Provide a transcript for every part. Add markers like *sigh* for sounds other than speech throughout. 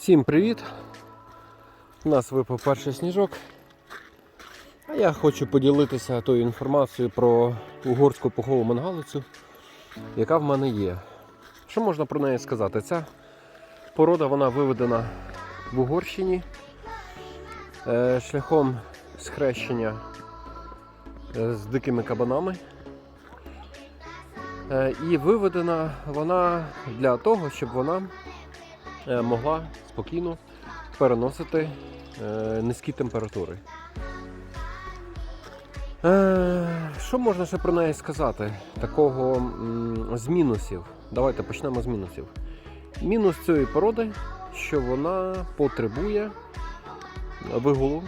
Всім привіт! У нас випав перший сніжок. А я хочу поділитися тою інформацією про угорську пухову мангалицю, яка в мене є. Що можна про неї сказати? Ця порода вона виведена в Угорщині е, шляхом схрещення е, з дикими кабанами. Е, І виведена вона для того, щоб вона могла спокійно переносити е, низькі температури. Е, Що можна ще про неї сказати? Такого з мінусів. Давайте почнемо з мінусів. Мінус цієї породи, що вона потребує вигулу.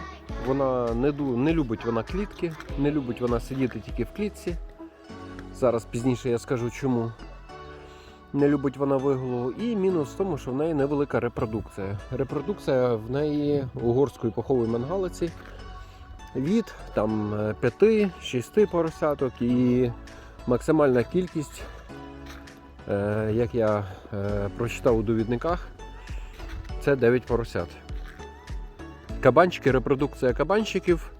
Вона не, не любить вона клітки, не любить вона сидіти тільки в клітці. Зараз пізніше я скажу чому. Не любить вона вигулу. І мінус в тому, що в неї невелика репродукція. Репродукція в неї угорської пухової мангалиці від там 5-6 поросяток і максимальна кількість, е, як я е, прочитав у довідниках, це 9 поросят. Кабанчики, репродукція кабанчиків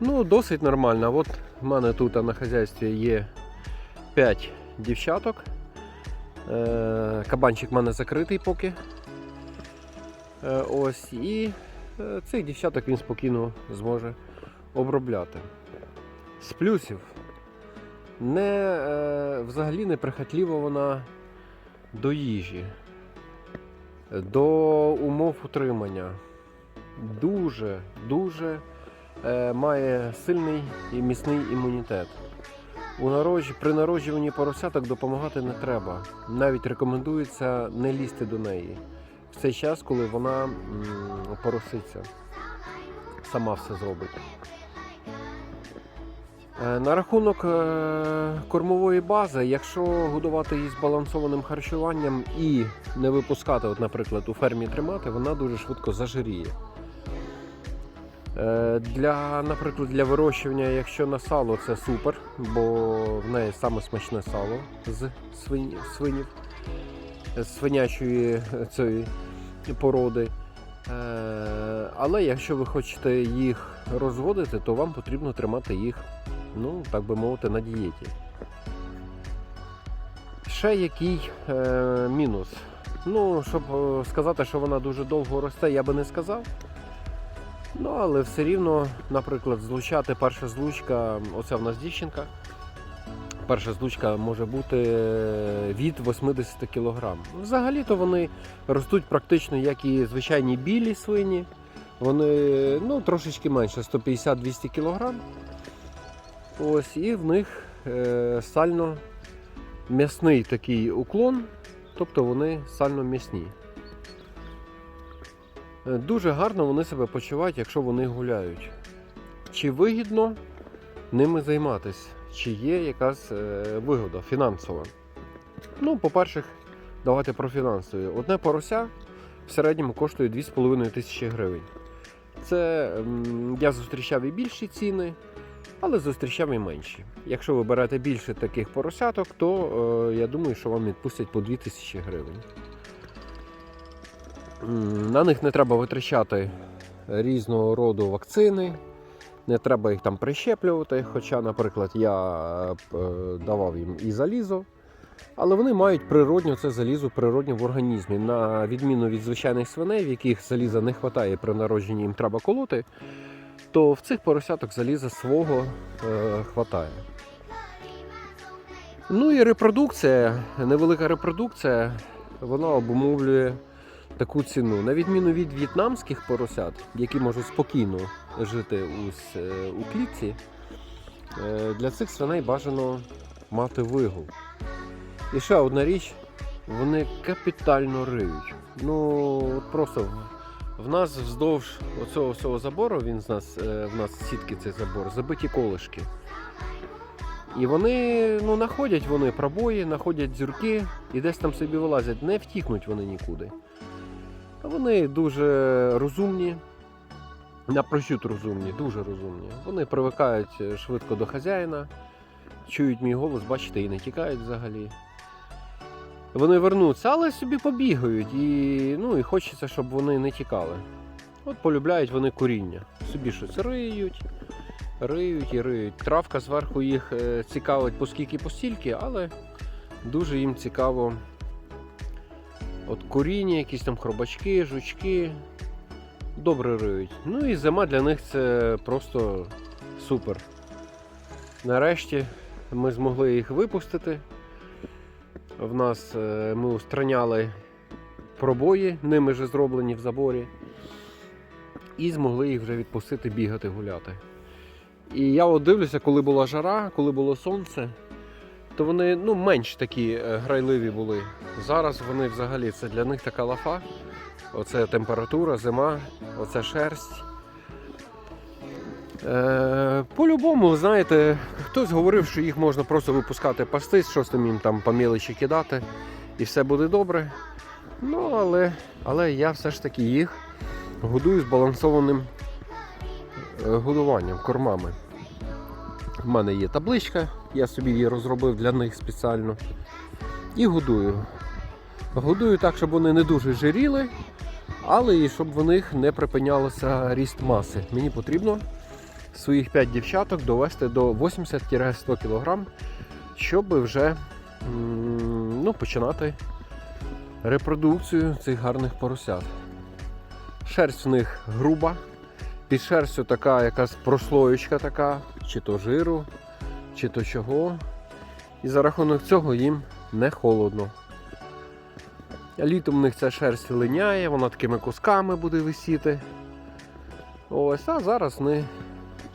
ну, досить нормальна. От в мене тут на хазяйстві є 5 дівчаток. Е, Кабанчик в мене закритий поки. Е, Ось, і е, цих дівчаток він спокійно зможе обробляти. З плюсів не, взагалі не прихотлива вона до їжі, до умов утримання. Дуже, дуже е, має сильний і міцний імунітет. У народжі, при народжуванні поросяток допомагати не треба. Навіть рекомендується не лізти до неї в цей час, коли вона м, пороситься. Сама все зробить. Е, На рахунок е, кормової бази, якщо годувати її збалансованим харчуванням і не випускати, от, наприклад, у фермі тримати, вона дуже швидко зажиріє. Е, Для, наприклад, для вирощування, якщо на сало, це супер, бо в неї саме смачне сало з свинів, з свинячої е, цієї породи. Е, Але якщо ви хочете їх розводити, то вам потрібно тримати їх, ну, так би мовити, на дієті. Ще який мінус. Ну, щоб сказати, що вона дуже довго росте, я би не сказав. Ну, але все рівно, наприклад, злучати перша злучка, оце в нас дівчинка. Перша злучка може бути е, від 80 кг. Взагалі-то вони ростуть практично як і звичайні білі свині. Вони ну, трошечки менше 150-200 кг. Ось, і в них е, сально м'ясний такий уклон, тобто вони сально м'ясні. Е, Дуже гарно вони себе почувають, якщо вони гуляють. Чи вигідно ними займатися? Чи є якась е, вигода фінансова? Ну, по-перше, давайте про фінансові. Одне порося в середньому коштує 2,5 тисячі гривень. Це я зустрічав і більші ціни, але зустрічав і менші. Якщо ви берете більше таких поросяток, то е, я думаю, що вам відпустять по 2 тисячі гривень. На них не треба витрачати різного роду вакцини, не треба їх там прищеплювати. Хоча, наприклад, я е, е, давав їм і залізо. Але вони мають природньо це залізо природньо в організмі. На відміну від звичайних свиней, в яких заліза не вистачає при народженні, їм треба колоти, то в цих поросяток заліза свого е, хватає. Ну і репродукція, невелика репродукція, вона обумовлює таку ціну. На відміну від в'єтнамських поросят, які можуть спокійно жити е, у клітці, е, для цих свиней бажано мати вигул. І ще одна річ, вони капітально риють. Ну, просто в, нас вздовж оцього всього забору, він з нас, е, в нас сітки цей забор, забиті колишки. І вони ну, знаходять вони пробої, знаходять дзюрки і десь там собі вилазять. Не втікнуть вони нікуди. Вони дуже розумні, напрочуд розумні, дуже розумні. Вони привикають е, швидко до хазяїна, чують мій голос, бачите, і не тікають взагалі. вони вернуться, але собі побігають. І, ну, і хочеться, щоб вони не тікали. От полюбляють вони куріння. Собі щось риють, риють і риють. Травка зверху їх е, цікавить поскільки постільки, але дуже їм цікаво. От коріння, якісь там хробачки, жучки. Добре риють. Ну і зима для них це просто супер. Нарешті ми змогли їх випустити. В нас е, ми устраняли пробої, ними же зроблені в заборі. І змогли їх вже відпустити бігати, гуляти. І я от дивлюся, коли була жара, коли було сонце, то вони ну, менш такі е, грайливі були. Зараз вони взагалі це для них така лафа. Оце температура, зима, оце шерсть. Е, по-любому, знаєте, хтось говорив, що їх можна просто випускати пастись, щось там їм там по кидати, і все буде добре. Ну, але, але я все ж таки їх годую збалансованим е, годуванням, кормами. У мене є табличка, я собі її розробив для них спеціально. І годую. Годую так, щоб вони не дуже жиріли, але і щоб в них не припинялося ріст маси. Мені потрібно своїх 5 дівчаток довести до 80-100 кг, щоб вже ну, починати репродукцію цих гарних поросят. Шерсть в них груба, під шерстю така якась прослоєчка така, чи то жиру, чи то чого. І за рахунок цього їм не холодно. Літом в них ця шерсть линяє, вона такими кусками буде висіти. Ось, а зараз вони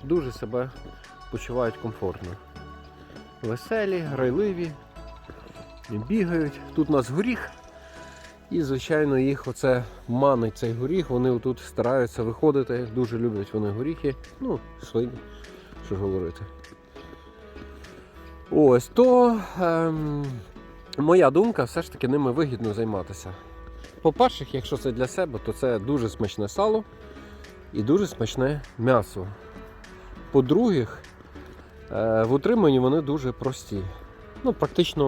дуже себе почувають комфортно. Веселі, грайливі, бігають. Тут у нас горіх. І, звичайно, їх оце манить цей горіх. Вони отут стараються виходити, дуже люблять вони горіхи. Ну, свині, що говорити. Ось то ем, моя думка, все ж таки ними вигідно займатися. По-перше, якщо це для себе, то це дуже смачне сало і дуже смачне м'ясо. По-друге, е, в утриманні вони дуже прості. Ну, практично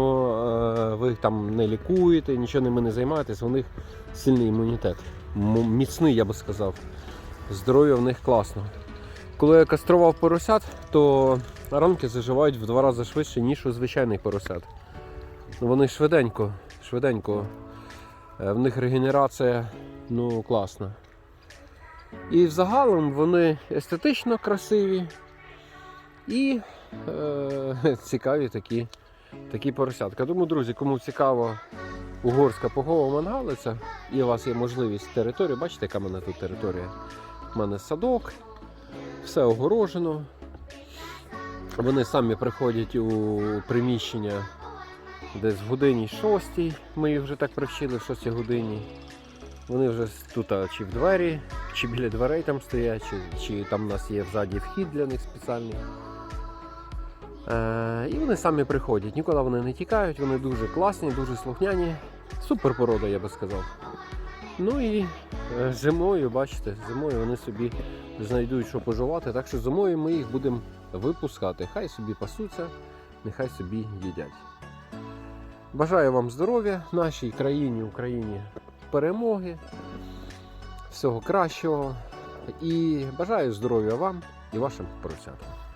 е, ви їх там не лікуєте, нічого ними не займаєтесь, у них сильний імунітет. Міцний, я би сказав. Здоров'я в них класно. Коли я кастрував поросят, то ранки заживають в два рази швидше, ніж у звичайних поросят. Вони швиденько, швиденько. Е, В них регенерація ну, класна. І взагалом вони естетично красиві і е, *laughs* цікаві такі, такі поросятка. Тому, друзі, кому цікаво угорська погова мангалиця, і у вас є можливість територію, бачите, яка в мене тут територія? У мене садок, все огорожено. Вони самі приходять у приміщення десь в годині 6. Ми їх вже так привчили в 6 годині. Вони вже тут чи в двері, чи біля дверей там стоять, чи, чи там у нас є взаді вхід для них спеціальний. Е, і вони самі приходять, ніколи вони не тікають, вони дуже класні, дуже слухняні. Супер порода, я би сказав. Ну і е, зимою, бачите, зимою вони собі знайдуть, що поживати. Так що зимою ми їх будемо випускати. Хай собі пасуться, нехай собі їдять. Бажаю вам здоров'я, нашій країні, Україні перемоги, всього кращого. І бажаю здоров'я вам і вашим поросятам.